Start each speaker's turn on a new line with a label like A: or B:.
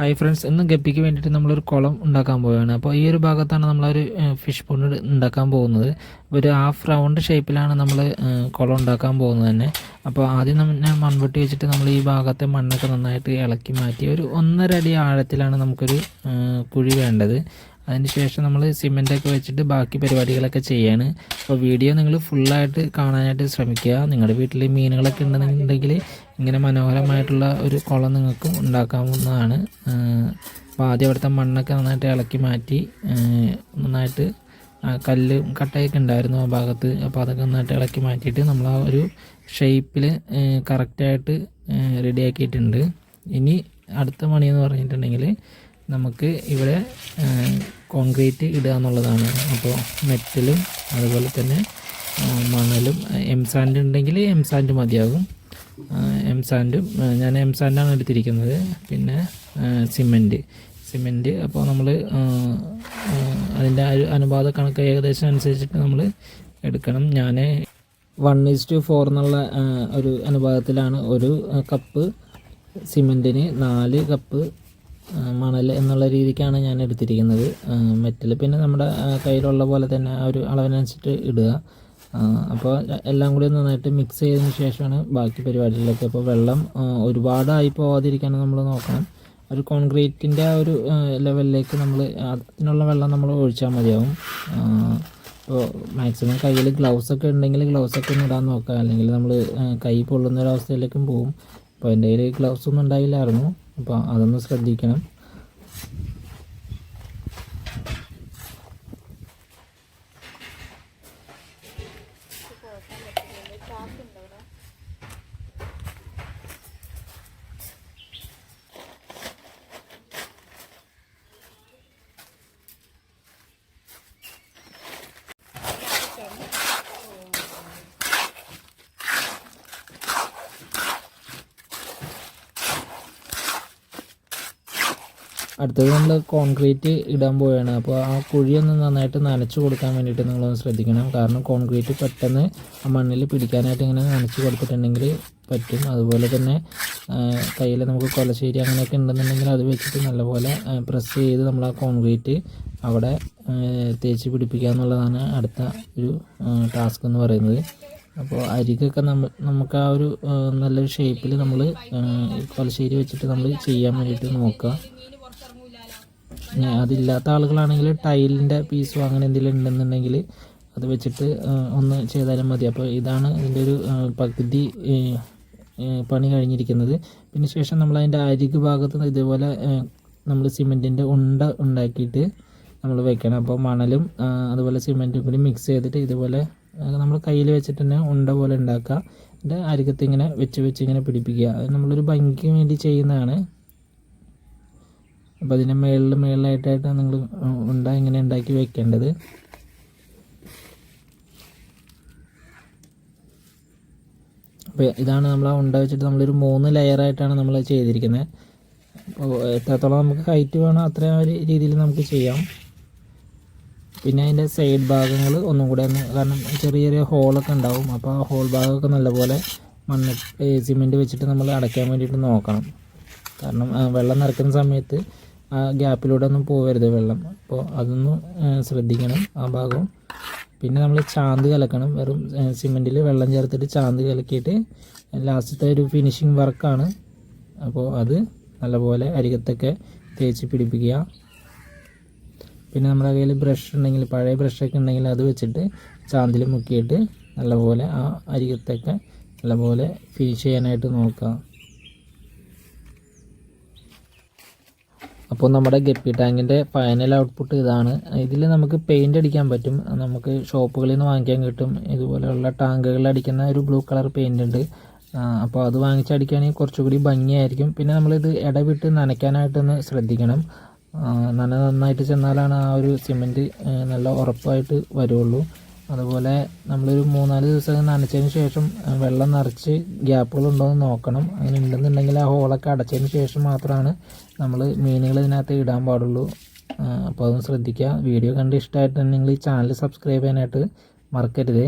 A: Hi friends ഇന്ന് ഗപ്പിക്ക് വേണ്ടിയിട്ട് നമ്മളൊരു കുളം ഉണ്ടാക്കാൻ പോവുകയാണ്. അപ്പോൾ ഈ ഒരു ഭാഗത്താണ് നമ്മളൊരു ഫിഷ് പോണ്ട് ഉണ്ടാക്കാൻ പോകുന്നത്. ഒരു ഹാഫ് റൗണ്ട് ഷേപ്പിലാണ് നമ്മൾ കുളം ഉണ്ടാക്കാൻ പോകുന്നത് തന്നെ. അപ്പോൾ ആദ്യം നമ്മൾ മൺവെട്ടി വെച്ചിട്ട് നമ്മൾ ഈ ഭാഗത്തെ മണ്ണൊക്കെ നന്നായിട്ട് ഇളക്കി മാറ്റി ഒരു ഒന്നര അടി ആഴത്തിലാണ് നമുക്കൊരു കുഴി വേണ്ടത്. അതിന് ശേഷം നമ്മൾ സിമെന്റൊക്കെ വെച്ചിട്ട് ബാക്കി പരിപാടികളൊക്കെ ചെയ്യാണ്. അപ്പോൾ വീഡിയോ നിങ്ങൾ ഫുള്ളായിട്ട് കാണാനായിട്ട് ശ്രമിക്കുക. നിങ്ങളുടെ വീട്ടിൽ മീനുകളൊക്കെ ഉണ്ടെന്നുണ്ടെങ്കിൽ ഇങ്ങനെ മനോഹരമായിട്ടുള്ള ഒരു കുളം നിങ്ങൾക്കും ഉണ്ടാക്കാവുന്നതാണ്. അപ്പോൾ ആദ്യം അവിടുത്തെ മണ്ണൊക്കെ നന്നായിട്ട് ഇളക്കി മാറ്റി നന്നായിട്ട് കല്ല് കട്ടയൊക്കെ ഉണ്ടായിരുന്നു ആ ഭാഗത്ത്. അപ്പോൾ അതൊക്കെ നന്നായിട്ട് ഇളക്കി മാറ്റിയിട്ട് നമ്മൾ ആ ഒരു ഷേപ്പിൽ കറക്റ്റായിട്ട് റെഡിയാക്കിയിട്ടുണ്ട് ഇനി അടുത്ത മണിയെന്ന് പറഞ്ഞിട്ടുണ്ടെങ്കിൽ നമുക്ക് ഇവിടെ കോൺക്രീറ്റ് ഇടുക എന്നുള്ളതാണ്. അപ്പോൾ മെറ്റലും അതുപോലെ തന്നെ മണലും എം സാൻഡ് ഉണ്ടെങ്കിൽ എം സാൻഡ് മതിയാകും. എം സാൻഡും ഞാൻ എം സാൻഡാണ് എടുത്തിരിക്കുന്നത്. പിന്നെ സിമെന്റ് സിമെന്റ് അപ്പോൾ നമ്മൾ അതിന്റെ അനുപാത കണക്ക് ഏകദേശം അനുസരിച്ചിട്ട് നമ്മൾ എടുക്കണം. ഞാൻ വൺ ഈസ് ടു ഫോർ എന്നുള്ള ഒരു അനുപാതത്തിലാണ് ഒരു കപ്പ് സിമെന്റിന് നാല് കപ്പ് മണൽ എന്നുള്ള രീതിക്കാണ് ഞാൻ എടുത്തിരിക്കുന്നത്. മെറ്റൽ പിന്നെ നമ്മുടെ കയ്യിലുള്ള പോലെ തന്നെ ആ ഒരു അളവിനനുസരിച്ചിട്ട് ഇടുക. അപ്പോൾ എല്ലാം കൂടി നന്നായിട്ട് മിക്സ് ചെയ്തതിന് ശേഷമാണ് ബാക്കി പരിപാടികളൊക്കെ. അപ്പോൾ വെള്ളം ഒരുപാടായി പോവാതിരിക്കാൻ നമ്മൾ നോക്കണം. ഒരു കോൺക്രീറ്റിന്റെ ആ ഒരു ലെവലിലേക്ക് നമ്മൾ അതിനുള്ള വെള്ളം നമ്മൾ ഒഴിച്ചാൽ മതിയാവും. ഇപ്പോൾ മാക്സിമം കയ്യിൽ ഗ്ലൗസ് ഒക്കെ ഉണ്ടെങ്കിൽ ഗ്ലൗസ് ഒക്കെ ഒന്ന് ഇടാൻ നോക്കുക. അല്ലെങ്കിൽ നമ്മൾ കൈ പൊള്ളുന്ന ഒരു അവസ്ഥയിലേക്കും പോകും. അപ്പോൾ എന്റെ കയ്യിൽ ഗ്ലൗസ് ഒന്നും ഉണ്ടായില്ലായിരുന്നു. അപ്പോൾ അതൊന്ന് ശ്രദ്ധിക്കണം. അടുത്തത് നമ്മൾ കോൺക്രീറ്റ് ഇടാൻ പോവുകയാണ്. അപ്പോൾ ആ കുഴിയൊന്ന് നന്നായിട്ട് നനച്ച് കൊടുക്കാൻ വേണ്ടിയിട്ട് നിങ്ങളൊന്ന് ശ്രദ്ധിക്കണം. കാരണം കോൺക്രീറ്റ് പെട്ടെന്ന് ആ മണ്ണിൽ പിടിക്കാനായിട്ട് ഇങ്ങനെ നനച്ച് കൊടുത്തിട്ടുണ്ടെങ്കിൽ പറ്റും. അതുപോലെ തന്നെ കയ്യിൽ നമുക്ക് കൊലശ്ശേരി അങ്ങനെയൊക്കെ ഉണ്ടെന്നുണ്ടെങ്കിൽ അത് വെച്ചിട്ട് നല്ലപോലെ പ്രസ് ചെയ്ത് നമ്മൾ ആ കോൺക്രീറ്റ് അവിടെ തേച്ച് പിടിപ്പിക്കുക എന്നുള്ളതാണ് അടുത്ത ഒരു ടാസ്ക് എന്ന് പറയുന്നത്. അപ്പോൾ അരികൊക്കെ നമ്മ നമുക്ക് ആ ഒരു നല്ലൊരു ഷേപ്പിൽ നമ്മൾ കൊലശ്ശേരി വെച്ചിട്ട് നമ്മൾ ചെയ്യാൻ വേണ്ടിയിട്ട് നോക്കുക. അതില്ലാത്ത ആളുകളാണെങ്കിൽ ടൈലിന്റെ പീസോ അങ്ങനെ എന്തെങ്കിലും ഉണ്ടെന്നുണ്ടെങ്കിൽ അത് വെച്ചിട്ട് ഒന്ന് ചെയ്താലും മതി. അപ്പോൾ ഇതാണ് ഇതിന്റെ ഒരു പകുതി പണി കഴിഞ്ഞിരിക്കുന്നത്. പിന്നെ ശേഷം നമ്മൾ അതിന്റെ അരിക് ഭാഗത്ത് ഇതേപോലെ നമ്മൾ സിമെന്റിന്റെ ഉണ്ട ഉണ്ടാക്കിയിട്ട് നമ്മൾ വെക്കണം. അപ്പോൾ മണലും അതുപോലെ സിമെന്റും കൂടി മിക്സ് ചെയ്തിട്ട് ഇതുപോലെ നമ്മൾ കയ്യിൽ വെച്ചിട്ട് തന്നെ ഉണ്ട പോലെ ഉണ്ടാക്കുക. എന്റെ അരികത്ത് ഇങ്ങനെ വെച്ച് വെച്ച് ഇങ്ങനെ പിടിപ്പിക്കുക. നമ്മളൊരു ഭംഗിക്ക് വേണ്ടി ചെയ്യുന്നതാണ്. അപ്പോൾ അതിന്റെ മേളിൽ മേളിലായിട്ടായിട്ടാണ് നിങ്ങൾ ഉണ്ടാ ഇങ്ങനെ ഉണ്ടാക്കി വെക്കേണ്ടത്. അപ്പോൾ ഇതാണ് നമ്മൾ ആ ഉണ്ട വെച്ചിട്ട് നമ്മളൊരു മൂന്ന് ലെയറായിട്ടാണ് നമ്മൾ ചെയ്തിരിക്കുന്നത് അപ്പോൾ എത്രത്തോളം നമുക്ക് ഹൈറ്റ് വേണോ അത്രയും ഒരു രീതിയിൽ നമുക്ക് ചെയ്യാം. പിന്നെ അതിന്റെ സൈഡ് ഭാഗങ്ങൾ ഒന്നും കൂടെ ഒന്ന് കാരണം ചെറിയ ചെറിയ ഹോളൊക്കെ ഉണ്ടാവും. അപ്പോൾ ആ ഹോൾ ഭാഗമൊക്കെ നല്ലപോലെ മണ്ണ് സിമെന്റ് വെച്ചിട്ട് നമ്മൾ അടയ്ക്കാൻ വേണ്ടിയിട്ട് നോക്കണം. കാരണം വെള്ളം നിറയ്ക്കുന്ന സമയത്ത് ആ ഗ്യാപ്പിലൂടെ ഒന്നും പോകരുത് വെള്ളം. അപ്പോൾ അതൊന്നും ശ്രദ്ധിക്കണം ആ ഭാഗവും പിന്നെ നമ്മൾ ചാന്ത് കലക്കണം. വെറും സിമെന്റിൽ വെള്ളം ചേർത്തിട്ട് ചാന്ത് കലക്കിയിട്ട് ലാസ്റ്റത്തെ ഒരു ഫിനിഷിങ് വർക്കാണ് അപ്പോൾ അത് നല്ലപോലെ അരികത്തൊക്കെ തേച്ച് പിടിപ്പിക്കുക. പിന്നെ നമ്മുടെ കയ്യിൽ ബ്രഷ് ഉണ്ടെങ്കിൽ പഴയ ബ്രഷൊക്കെ ഉണ്ടെങ്കിൽ അത് വെച്ചിട്ട് ചാന്തിൽ മുക്കിയിട്ട് നല്ലപോലെ ആ അരികത്തൊക്കെ നല്ലപോലെ ഫിനിഷ് ചെയ്യാനായിട്ട് നോക്കുക. അപ്പോൾ നമ്മുടെ ഗപ്പി ടാങ്കിന്റെ ഫൈനൽ ഔട്ട്പുട്ട് ഇതാണ്. ഇതിൽ നമുക്ക് പെയിന്റ് അടിക്കാൻ പറ്റും. നമുക്ക് ഷോപ്പുകളിൽ നിന്ന് വാങ്ങിക്കാൻ കിട്ടും. ഇതുപോലെയുള്ള ടാങ്കുകളിൽ അടിക്കുന്ന ഒരു ബ്ലൂ കളർ പെയിന്റ് ഉണ്ട്. അപ്പോൾ അത് വാങ്ങിച്ചടിക്കുകയാണെങ്കിൽ കുറച്ചുകൂടി ഭംഗിയായിരിക്കും. പിന്നെ നമ്മളിത് ഇടവിട്ട് നനയ്ക്കാനായിട്ടൊന്ന് ശ്രദ്ധിക്കണം. നന നന്നായിട്ട് ചെന്നാലാണ് ആ ഒരു സിമെന്റ് നല്ല ഉറപ്പായിട്ട് വരുള്ളൂ. അതുപോലെ നമ്മളൊരു മൂന്നാൽ ദിവസം നനച്ചതിന് ശേഷം വെള്ളം നിറച്ച് ഗ്യാപ്പുകളുണ്ടോ എന്ന് നോക്കണം. അങ്ങനെ ഉണ്ടെന്നുണ്ടെങ്കിൽ ആ ഹോളൊക്കെ അടച്ചതിന് ശേഷം മാത്രമാണ് നമ്മൾ മീനുകൾ ഇതിനകത്ത് ഇടാൻ പാടുള്ളൂ. അപ്പോൾ അതൊന്ന് ശ്രദ്ധിക്കുക. വീഡിയോ കണ്ട് ഇഷ്ടമായിട്ടുണ്ടെങ്കിൽ ചാനൽ സബ്സ്ക്രൈബ് ചെയ്യാനായിട്ട് മറക്കരുതേ.